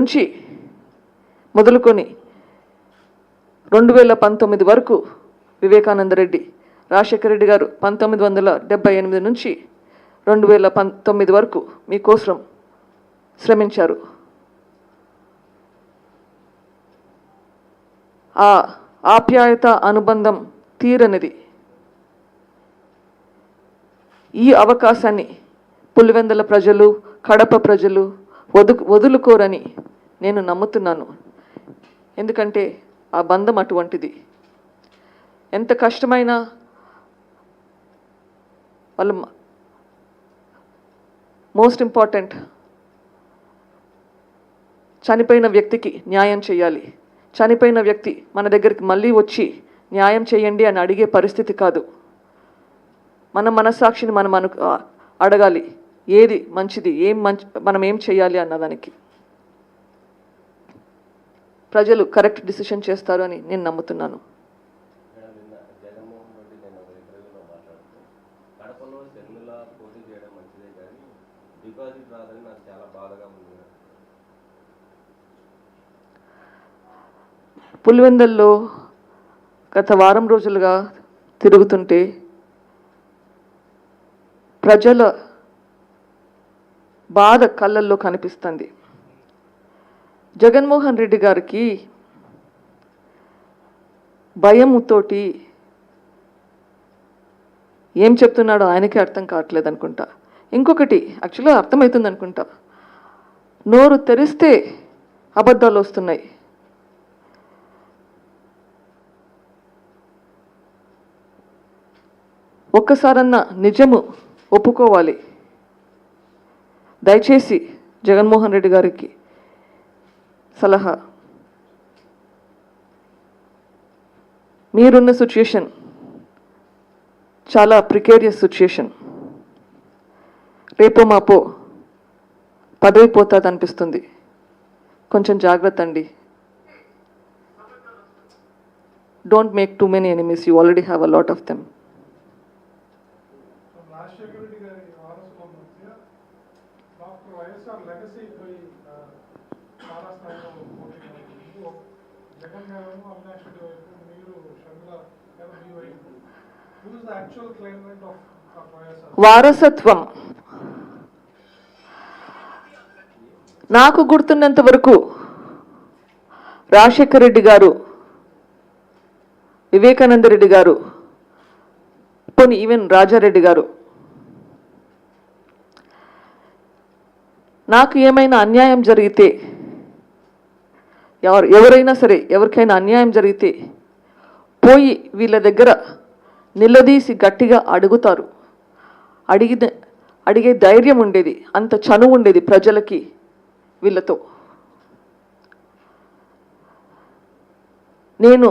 నుంచి మొదలుకొని రెండు వేల పంతొమ్మిది వరకు వివేకానంద రెడ్డి రాజశేఖర రెడ్డి గారు పంతొమ్మిది వందల డెబ్బై ఎనిమిది నుంచి రెండు వేల పంతొమ్మిది వరకు మీకోసం శ్రమించారు. ఆ ఆప్యాయత అనుబంధం తీరనిది. ఈ అవకాశాన్ని పులివెందల ప్రజలు కడప ప్రజలు వదు వదులుకోరని నేను నమ్ముతున్నాను. ఎందుకంటే ఆ బంధం అటువంటిది. ఎంత కష్టమైనా వాళ్ళు మోస్ట్ ఇంపార్టెంట్ చనిపోయిన వ్యక్తికి న్యాయం చేయాలి. చనిపోయిన వ్యక్తి మన దగ్గరికి మళ్ళీ వచ్చి న్యాయం చేయండి అని అడిగే పరిస్థితి కాదు. మన మనస్సాక్షిని మనం అను అడగాలి. ఏది మంచిది? ఏం మంచి మనం ఏం చేయాలి అన్నదానికి. ప్రజలు కరెక్ట్ డిసిషన్ చేస్తారు అని నేను నమ్ముతున్నాను. పులివెందల్లో గత వారం రోజులుగా తిరుగుతుంటే ప్రజల బాధ కళ్ళల్లో కనిపిస్తుంది. జగన్మోహన్ రెడ్డి గారికి భయముతోటి ఏం చెప్తున్నాడో ఆయనకే అర్థం కావట్లేదు అనుకుంటా. ఇంకొకటి యాక్చువల్గా అర్థమవుతుంది అనుకుంటా. నోరు తెరిస్తే అబద్ధాలు వస్తున్నాయి. ఒక్కసారన్నా నిజము ఒప్పుకోవాలి. దయచేసి జగన్మోహన్ రెడ్డి గారికి సలహా. మీరున్న సిచ్యుయేషన్ చాలా ప్రికేరియస్ సిచ్యుయేషన్ రేపో మాపో పదవి పోతుంది అనిపిస్తుంది కొంచెం జాగ్రత్త అండి. Don't make too many enemies you already have a lot of them చాలా స్థాయిలో పోటీ జగన్ గారు అవినాష్ రెడ్డి వైపు మీరు షర్మిల గారు మీ వైపు who is the actual climate of వారసత్వం. నాకు గుర్తున్నంత వరకు రాజశేఖర్ రెడ్డి గారు వివేకానంద రెడ్డి గారు పోనీ ఈవెన్ రాజారెడ్డి గారు నాకు ఏమైనా అన్యాయం జరిగితే ఎవరు ఎవరైనా సరే ఎవరికైనా అన్యాయం జరిగితే పోయి వీళ్ళ దగ్గర నిలదీసి గట్టిగా అడుగుతారు. అడిగిన అడిగే ధైర్యం ఉండేది అంత చనువు ఉండేది ప్రజలకి వీళ్ళతో. నేను